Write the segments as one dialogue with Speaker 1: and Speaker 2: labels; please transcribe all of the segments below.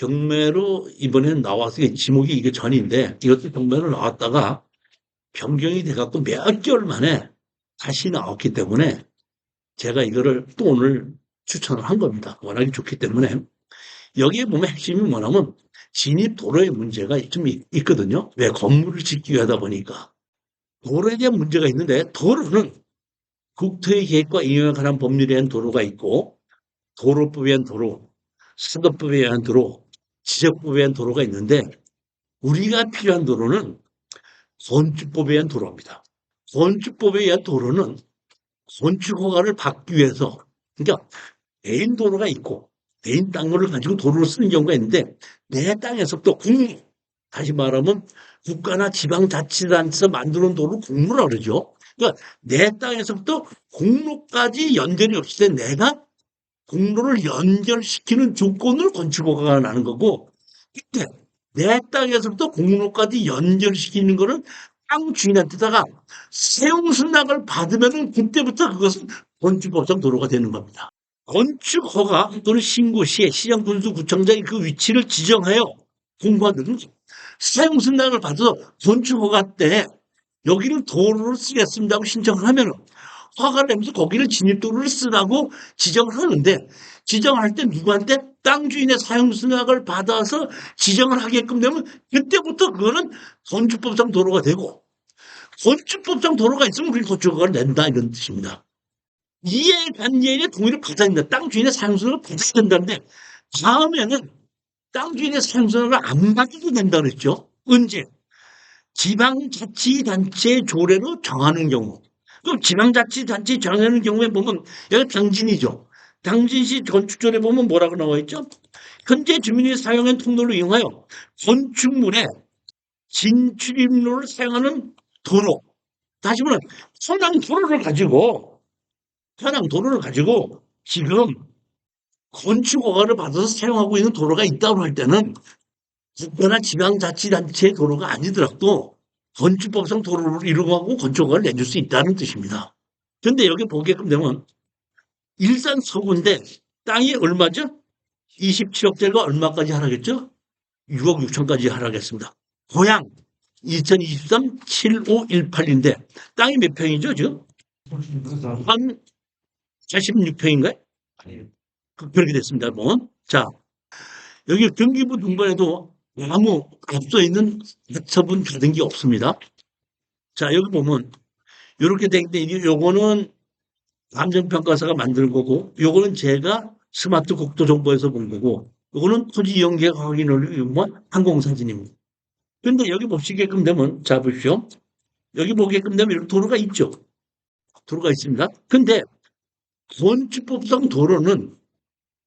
Speaker 1: 경매로 나와서 이게 지목이 이게 전인데 이것도 경매로 나왔다가 변경이 돼갖고 몇 개월 만에 다시 나왔기 때문에 제가 이거를 또 오늘 추천을 한 겁니다. 워낙에 좋기 때문에 여기에 보면 핵심이 뭐냐면 진입 도로의 문제가 좀 있- 있거든요. 왜 건물을 짓기 위하다 보니까 도로에 대한 문제가 있는데 도로는 국토의 계획과 이용에 관한 법률에 의한 도로가 있고 도로법에 의한 도로, 수도법에 의한 도로, 지적법에 의한 도로가 있는데 우리가 필요한 도로는 건축법에 의한 도로입니다. 건축법에 의한 도로는 건축 허가를 받기 위해서 그러니까 개인 도로가 있고 개인 땅을 가지고 도로를 쓰는 경우가 있는데 내 땅에서부터 국무 다시 말하면 국가나 지방자치단체에서 만드는 도로를 공로라 그러죠. 그러니까 내 땅에서부터 공로까지 연결이 없을 때 내가 공로를 연결시키는 조건을 건축허가가 나는 거고 이때 내 땅에서부터 공로까지 연결시키는 거는 땅 주인한테다가 세용수납을 받으면 그때부터 그것은 건축법상 도로가 되는 겁니다. 건축허가 또는 신고 시에 시장군수구청장이 그 위치를 지정하여 공부하는 사용승낙을 받아서 건축허가 때 여기를 도로를 쓰겠습니다 하고 신청을 하면 허가를 내면서 거기를 진입도로를 쓰라고 지정을 하는데 지정할 때 누구한테 땅 주인의 사용 승낙을 받아서 지정을 하게끔 되면 그때부터 그거는 건축법상 도로가 되고 건축법상 도로가 있으면 우리 건축허가를 낸다 이런 뜻입니다. 이해관계인의 동의를 받아야 된다. 땅 주인의 사용 승낙을 받아야 된다는데 다음에는 땅 주인의 사용 승낙을 안 받아도 된다 그랬죠. 언제? 지방자치단체 조례로 정하는 경우. 그럼 지방자치단체 정하는 경우에 보면 여기 당진이죠. 당진시 건축조례 보면 뭐라고 나와 있죠? 현재 주민이 사용한 통로를 이용하여 건축물에 진출입로를 사용하는 도로. 다시 말하면 현황 도로를 가지고 현황 도로를 가지고 지금 건축 허가를 받아서 사용하고 있는 도로가 있다고 할 때는 국가나 지방자치단체의 도로가 아니더라도 건축법상 도로를 이루고 건축 허가를 내줄 수 있다는 뜻입니다. 그런데 여기 보게끔 되면 일산 서구인데 땅이 얼마죠? 27억짜리가 얼마까지 하락했죠? 6억 6천까지 하락했습니다. 고향 2023 7518인데 땅이 몇 평이죠 지금? 한 86평인가요? 그- 그렇게 됐습니다. 뭐. 자, 여기 경기부 등반에도 아무 앞서 있는 처분 받은 게 없습니다. 자, 여기 보면 이렇게 이게 요거는 감정평가사가 만든 거고 요거는 제가 스마트 국토정보에서 본 거고 요거는 토지 이용계획 확인을 위한 항공사진입니다. 근데 여기 보시게끔 되면 자 보십시오. 여기 보게끔 되면 이렇게 도로가 있죠. 도로가 있습니다. 근데 건축법상 도로는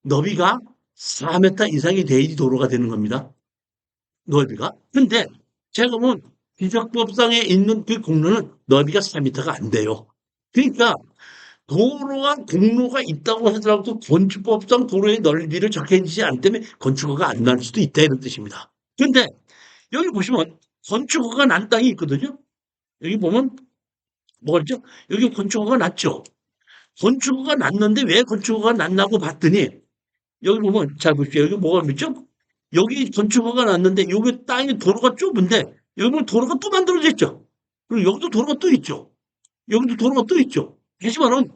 Speaker 1: 너비가 4m 이상이 돼야지 도로가 되는 겁니다. 넓이가. 근데 보면 비적법상에 있는 그 공로는 너비가 4m가 안 돼요. 그러니까 도로와 공로가 있다고 하더라도 건축법상 도로의 넓이를 적혀지지 않기 때문에 건축허가 안 날 수도 있다 이런 뜻입니다. 근데 여기 보시면 건축허가 난 땅이 있거든요. 여기 보면 뭐죠? 여기 건축허가 났죠. 건축허가 났는데 왜 건축허가 났나고 봤더니 여기 보면 잘 보십시오. 여기 뭐가 있죠? 여기 건축허가 났는데 여기 땅이 도로가 좁은데 여기 도로가 또 만들어졌죠. 그리고 여기도 도로가 또 있죠. 여기도 도로가 또 있죠. 다시 말하면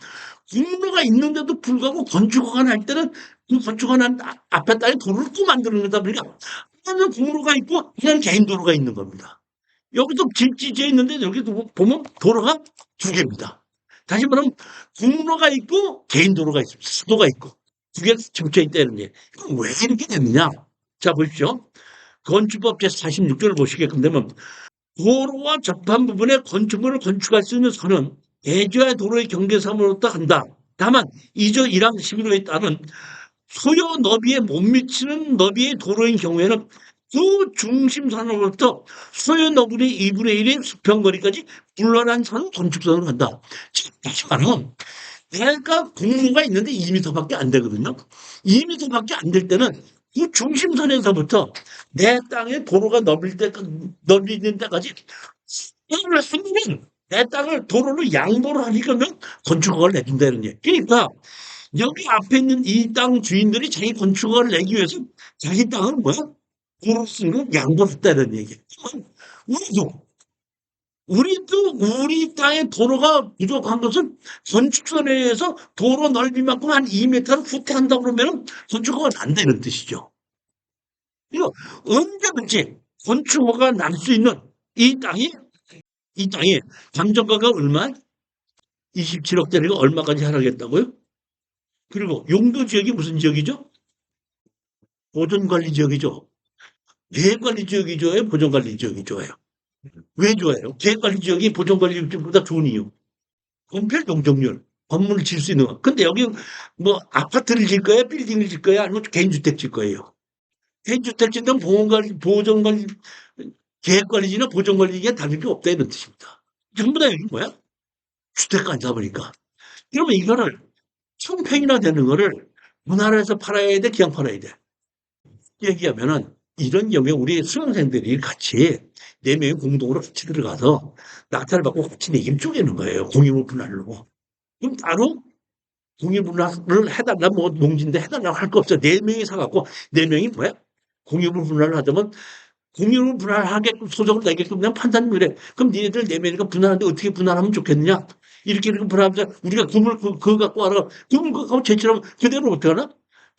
Speaker 1: 공로가 있는데도 불구하고 건축허가 날 때는 그 건축허가 난 아- 앞에 땅에 도로를 또 만드는 거다 보니까 하나는 공로가 있고 하나는 개인 도로가 있는 겁니다. 여기도 길지지에 있는데 여기도 보면 도로가 두 개입니다. 다시 말하면 공로가 있고 개인 도로가 있습니다. 수도가 있고 두 개가 겹쳐 있다는 게 왜 이렇게 됐느냐? 자 보십시오. 건축법 제46조를 보시게끔 되면 도로와 접한 부분에 건축물을 건축할 수 있는 선은 대지와 도로의 경계선으로부터 한다. 다만 2조 1항 11호에 따른 소요 너비에 못 미치는 너비의 도로인 경우에는 그 중심선으로부터 소요 너비의 2분의 1의 수평거리까지 불러난 선은 건축선으로 간다. 즉, 다시 말하면 내가 공로가 있는데 2m밖에 안 되거든요. 2m밖에 안 될 때는 이 중심선에서부터 내 땅의 도로가 넓을 때, 넓리는 데까지 이걸 하면 내 땅을 도로로 양보를 하니까는 건축허가를 내준다는 얘기. 그러니까 여기 앞에 있는 이 땅 주인들이 자기 건축허가를 내기 위해서 자기 땅을 뭐야? 도로 쓰는 걸 양보했다는 얘기예요. 우리도 우리도 우리 땅에 도로가 부족한 것은 건축선에 의해서 도로 넓이만큼 한 2m를 후퇴한다 그러면 건축허가 안 되는 뜻이죠. 이거 언제든지 건축허가 날 수 있는 이 땅이 이 땅이 감정가가 얼마? 27억짜리가 얼마까지 하락했다고요? 그리고 용도 지역이 무슨 지역이죠? 보존관리 지역이죠. 계획관리 지역이 좋아요? 보존관리 지역이 좋아요? 왜 좋아요? 계획관리 지역이 보존관리 지역보다 좋은 이유. 건폐 용적률, 건물을 질 수 있는 거. 근데 여기 뭐 아파트를 질 거야? 빌딩을 질 거야? 아니면 개인주택 질 거예요? 개인주택 짓는 보건관리, 보존관리, 계획관리지나 보존관리가 다를 게 없다 이런 뜻입니다. 전부 다 여기 뭐야? 주택가 앉아 보니까. 그러면 이거를 청평이나 되는 거를 문화라에서 팔아야 돼, 그냥 팔아야 돼. 얘기하면은 이런 경우에 우리 수강생들이 같이 네 명이 공동으로 같이 들어가서 낙찰을 받고 같이 내기를 쪼개는 거예요. 공유물 분할로. 그럼 따로 공유분할을 해달라, 뭐 농지인데 해달라고 할 거 없어. 네 명이 사갖고 네 명이 뭐야? 공유물 분할을 하자면 공유물 분할하게끔 소정을 내게끔 그냥 판단을 해. 그럼 니네들 네 명이니까 분할하는데 어떻게 분할하면 좋겠느냐? 이렇게 이렇게 분할하면 우리가 금을 그, 그거 갖고 와라. 금을 그거 갖고 제출하면 그대로 어떻게 하나?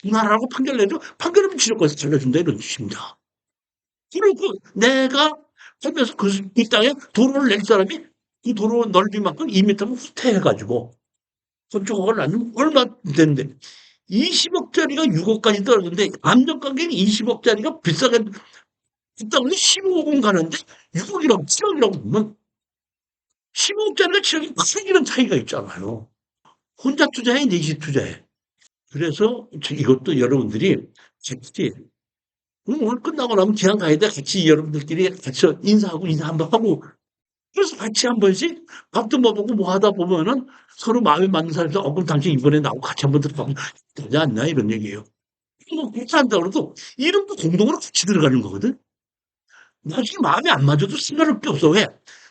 Speaker 1: 분할하고 판결 내도 판결하면 지력권에서 잘라준다 이런 뜻입니다. 그리고 내가 살면서 그, 그 땅에 도로를 낼 사람이 그 도로 넓이만큼 2m면 후퇴해가지고 건축허가를 놔주면 얼마 되는데 20억짜리가 6억까지 떨어졌는데 감정가격이 20억짜리가 비싸게 그 땅은 15억은 가는데 6억이라고 7억이라고 보면 15억짜리가 7억이 크기는 차이가 있잖아요. 혼자 투자해, 넷이 투자해. 그래서 이것도 여러분들이 같이 오늘 끝나고 나면 기한 가야 돼. 같이 여러분들끼리 같이 인사하고 인사 한번 하고 그래서 같이 한 번씩 밥도 먹고 뭐 하다 보면은 서로 마음에 맞는 사람에서 어, 그럼 당신 이번에 나하고 같이 한번 들어가면 되지 않나 이런 얘기예요. 뭐 그렇게 한다 그래도 이름도 공동으로 같이 들어가는 거거든. 나중에 마음에 안 맞아도 생각할 게 없어. 왜?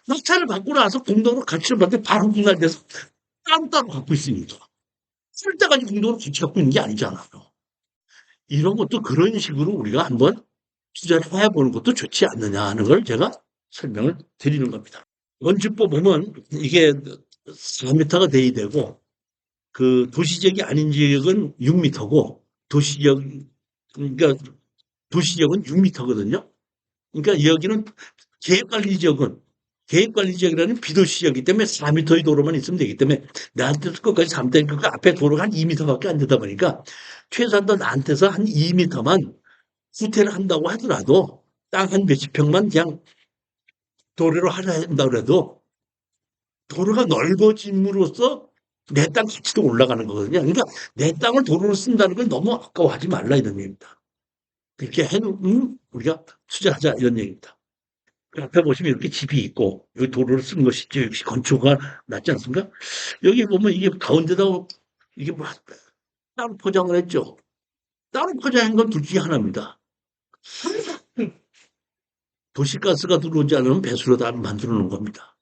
Speaker 1: 낙찰을 받고 나서 공동으로 가치를 받는데 바로 분할돼서 따로따로 갖고 있으니까. 쓸 때까지 공동으로 같이 갖고 있는 게 아니잖아요. 이런 것도 그런 식으로 우리가 한번 투자를 해보는 것도 좋지 않느냐 하는 걸 제가 설명을 드리는 겁니다. 원주법 보면 이게 4m가 돼야 되고 그 도시 지역이 아닌 지역은 6m고 도시 지역 그러니까 도시 지역은 6m거든요. 그러니까 여기는 계획관리 지역은 계획관리 지역이라는 비도시 지역이기 때문에 4m의 도로만 있으면 되기 때문에 나한테서 끝까지 3m, 그 앞에 도로가 한 2m밖에 안 되다 보니까 최소한도 나한테서 한 2m만 후퇴를 한다고 하더라도 땅 한 몇십 평만 그냥 도로로 하려 한다 그래도 도로가 넓어짐으로써 내 땅 가치도 올라가는 거거든요. 그러니까 내 땅을 도로로 쓴다는 걸 너무 아까워하지 말라 이런 얘기입니다. 그렇게 해놓으면 우리가 투자하자 이런 얘기입니다. 그 앞에 보시면 이렇게 집이 있고 여기 도로를 쓴 것이죠. 역시 건축가 낫지 않습니까? 여기 보면 이게 가운데다 이게 뭐 따로 포장을 했죠. 따로 포장한 건 둘 중에 하나입니다. 도시가스가 들어오지 않으면 배수로 다 만들어 놓은 겁니다.